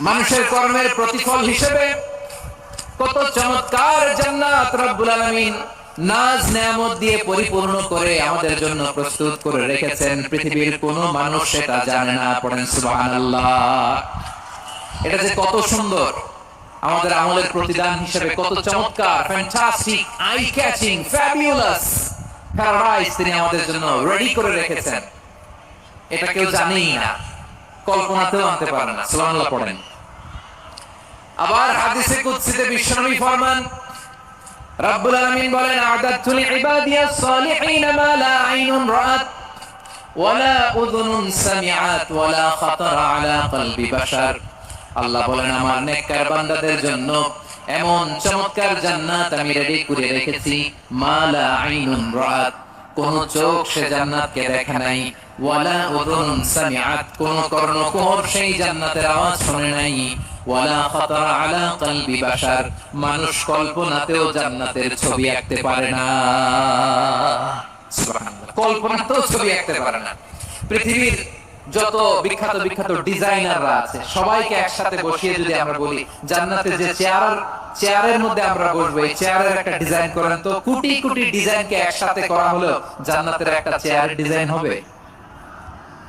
মানুষের কর্মের প্রতিফল হিসেবে কত চমৎকার জান্নাত রব্বুল আলামিন নাজ নেয়ামত দিয়ে পরিপূর্ণ করে আমাদের জন্য প্রস্তুত করে রেখেছেন পৃথিবীর কোনো মানুষ সেটা জানে না, পড়েন সুবহানাল্লাহ। এটা যে কত সুন্দর। আমাদের আমলের প্রতিদান হিসেবে কত চমৎকার fantastic eye catching fabulous paradise তিনি আমাদের জন্য রেডি করে রেখেছেন। এটা কেউ জানেই না। কল্পনাতেও আনতে পারে না। সুবহানাল্লাহ পড়েন। আবার হাদিসে কুদসিতে বিশ্বনবী ফরমান রব্বুল আলামিন বলেন আদাতু লিইবাদিয়াস সালিহিন মা লা আইনুন রাআত ওয়ালা উযুনুন সামিআত ওয়ালা খাতারা আলা কলবি বাশার। আল্লাহ বলেন আমার নেককার বান্দাদের জন্য এমন চমৎকার জান্নাত আমি রেডি করে রেখেছি মা লা আইনুন রাআত। কোন চোখ সে জান্নাতকে দেখে নাই ওয়ালা উযুনুন সামিআত, কোন কর্ণকুহর সেই জান্নাতের আওয়াজ শুনে নাই। ওয়ালা খাতারা আলা কলবি বাশার, মানুষ কল্পনাতেও জান্নাতের ছবি আঁকতে পারে না। সুবহানাল্লাহ, কল্পনাতেও ছবি আঁকতে পারে না। পৃথিবীর যত বিখ্যাত বিখ্যাত ডিজাইনাররা আছে, সবাইকে একসাথে বসিয়ে যদি আমরা বলি, জান্নাতে যে চেয়ার, চেয়ারের মধ্যে আমরা বসবো, এই চেয়ারের একটা ডিজাইন করেন তো, কোটি কোটি ডিজাইনকে একসাথে করা হলো জান্নাতের একটা চেয়ার ডিজাইন হবে।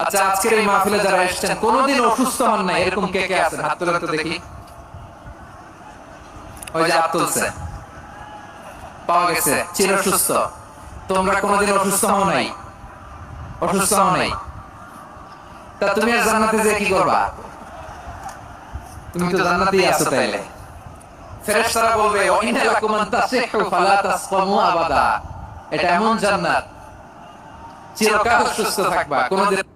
আচ্ছা আজকের এই মাহফিলে যারা এসেছেন, কোনোদিন অসুস্থ হন না এরকম কে কে আছেন? হাত তুলে দেখি। ওই যে হাত পাওয়া গেছে। চির সুস্থ। তোমরা কোনোদিন অসুস্থ হও নাই? অসুস্থ হও নাই? তা তুমি আর জান্নাতে যে কি করবা? তুমি তো জান্নাতেই আছো তাইলে। ফেরেশতারা বলবে ওয়াইনা লাকুম আন তাসিহু ফালা তাসকামু আবাদা। এটা এমন জান্নাত। চিরকাল সুস্থ থাকবা। কোনোদিন ওয়া ইন্না লাকুম আন তাহইয়াও ফালা তামুতু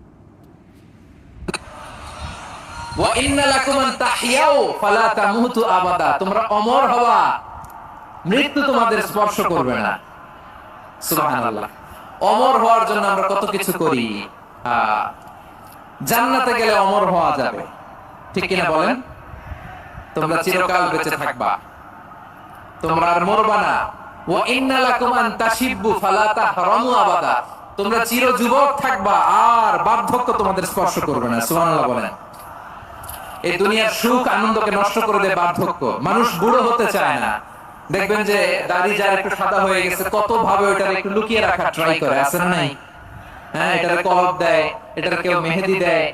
আবাদা তোমরা অমর হওয়া, মৃত্যু তোমাদের স্পর্শ করবে না। অমর হওয়ার জন্য আমরা কত কিছু করি? জান্নাতে গেলে অমর হওয়া যাবে। ঠিক কিনা বলেন? তোমরা চিরকাল বেঁচে থাকবা। তোমরা মরবা না। তোমরা চির যুবক থাকবা, আর বার্ধক্য তোমাদের স্পর্শ করবে না। সুবহানাল্লাহ বলেন। এই দুনিয়ার সুখ আনন্দকে নষ্ট করে দেয় বার্ধক্য। মানুষ বুড়ো হতে চায় না। দেখবেন যে দাড়ি যার একটু সাদা হয়ে গেছে কত ভাবে ওইটার একটু লুকিয়ে রাখা ট্রাই করে, আছে নাই? হ্যাঁ দেয় কেউ মেহেদি দেয়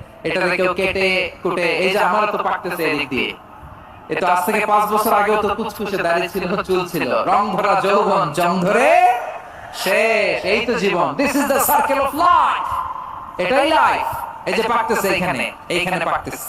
কেউ কেটে কুটে, এই যে আমার তো পাকতেছে এদিক দিয়ে। আজ থেকে পাঁচ বছর আগেও তো কুচকুচে দাড়ি ছিল, চুল ছিল, রং ভরা যৌবন, জং ধরে শেষ, এই তো জীবন। This is the circle of life এটাই লাইফ এই যে পাকতেছে এখানে, এইখানে পাকতেছে।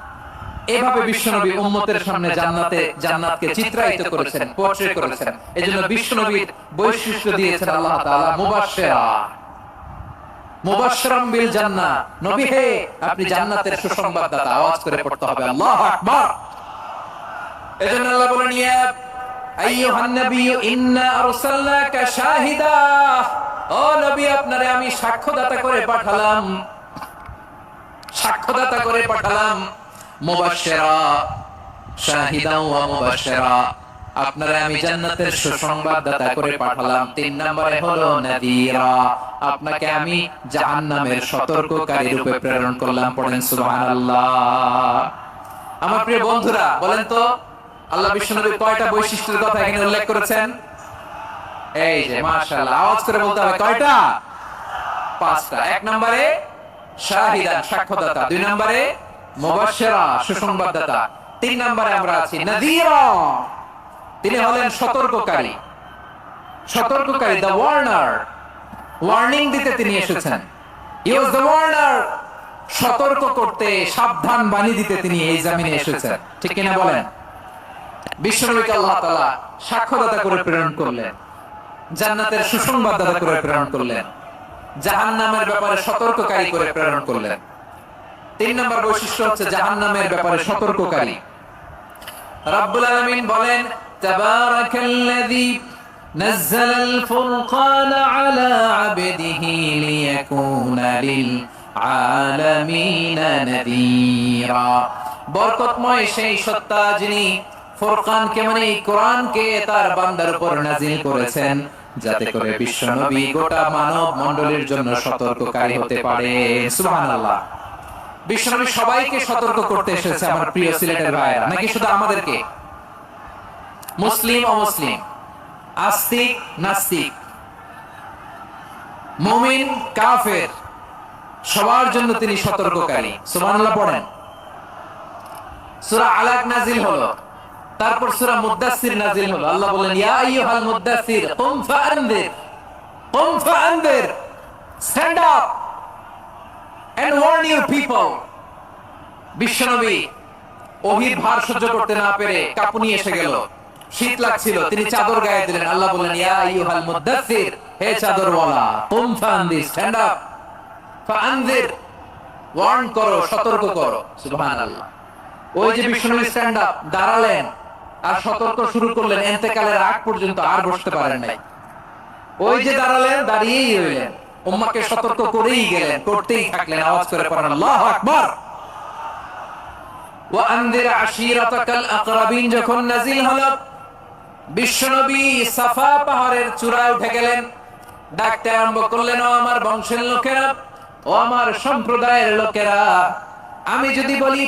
এভাবে বিশ্বনবী উম্মতের সামনে জান্নাতে জান্নাতকে চিত্রায়িত করেছেন পোর্ট্রেট করেছেন। এজন্য বিশ্বনবীর বৈশিষ্ট্য দিয়েছেন আল্লাহ তাআলা মুবাশশিরা। মুবাশশিরাম বিল জান্নাহ। নবী হে আপনি জান্নাতের সুসংবাদদাতা। আওয়াজ করে পড়তে হবে। আল্লাহু আকবার। এজন্য আল্লাহ বলেন ইয়া আইয়ুহান নাবিয়্যু ইন্না আরসালনাকা শাহিদা। ও নবী আপনারে আমি সাক্ষ্যদাতা করে পাঠালাম। সাক্ষ্যদাতা করে পাঠালাম। বন্ধুরা, বলেন তো, আল্লাহ কয়টা বৈশিষ্ট্যের কথা এখানে উল্লেখ করেছেন? এই যে, মাশাআল্লাহ, আওয়াজ করে বলতে হবে কয়টা? পাঁচটা। এক নম্বরে শাহিদা সাক্ষ্যদাতা। দুই নম্বরে সুসংবাদদাতা। তিন নম্বরে আমরা আছি নাযীরা তিনি হলেন সতর্ককারী। সতর্ককারী দ্য ওয়ার্নার ওয়ার্নিং দিতে তিনি এসেছেন। দ্য ওয়ার্নার সতর্ক করতে, সাবধান বাণী দিতে তিনি এই জামিনে এসেছেন। ঠিক কিনা বলেন? বিশ্বনবীকে আল্লাহ তাআলা করে প্রেরণ করলেন। জান্নাতের সুসংবাদদাতা করে প্রেরণ করলেন। জাহান্নামের ব্যাপারে সতর্ককারী করে প্রেরণ করলেন। তিন নম্বর বৈশিষ্ট্য হচ্ছে জাহান নামের ব্যাপারে সতর্ককারী। রাব্বুল আলামিন বলেন তাবারাকাল্লাযী নাযালা আল ফুরকান আলা আবদিহি লিয়াকুনা লিল আলামিন নাযীরা। বরকতময় সেই সত্তা যিনি ফোরকানকে মানে কোরআনকে তার বান্দার উপর নাযিল করেছেন যাতে করে বিশ্ব নবী গোটা মানব মণ্ডলীর জন্য সতর্ককারী হতে পারে। সুবহানাল্লাহ। বিশ্বনবী সবাইকে সতর্ক করতে এসেছে আমার প্রিয় সিলেটের ভাইরা নাকি শুধু আমাদেরকে? মুসলিম, অমুসলিম? আস্তিক, নাস্তিক? মুমিন, কাফের? সবার জন্য তিনি সতর্ককারী। সুবহানাল্লাহ পড়েন। সূরা আলাক নাজিল হলো। তারপর সূরা মুদ্দাসসির নাজিল হলো। আল্লাহ বলেন ইয়া আইয়ুহাল মুদ্দাসসির কুম ফাআনদির কুম ফাআনদির, stand up. And warn your people. বিশ্বনবী ওহির ভার সহ্য করতে না পেরে কাঁপুনি এসে গেল। শীত লাগছিল, তিনি চাদর গায়ে দিলেন। আল্লাহ বললেন, ইয়া আইয়ুহাল মুদ্দাসসির হে চাদরওয়ালা কুম ফাআনদির স্ট্যান্ড আপ ফাআনদির ওয়ার্ন করো, সতর্ক করো। সুবহানাল্লাহ। ওই যে বিশ্বনবী স্ট্যান্ড আপ দাঁড়ালেন। আর সতর্ক শুরু করলেন। এন্তেকালের আগ পর্যন্ত আর বসতে পারেন নাই। ওই যে দাঁড়ালেন, দাঁড়িয়েই রইলেন। উম্মাকে সতর্ক করেই গেলেন করতেই থাকলেন আওয়াজ করে পড়েন আল্লাহু আকবার। ওয়া আনদির আশিরাতাকাল আকরাবিন যখন নাজিল হলো বিশ্বনবী সাফা পাহাড়ের চূড়ায় উঠে গেলেন ডাকতে আরম্ভ করলেন ও আমার বংশের লোকেরা ও আমার সম্প্রদায়ের লোকেরা আমি যদি বলি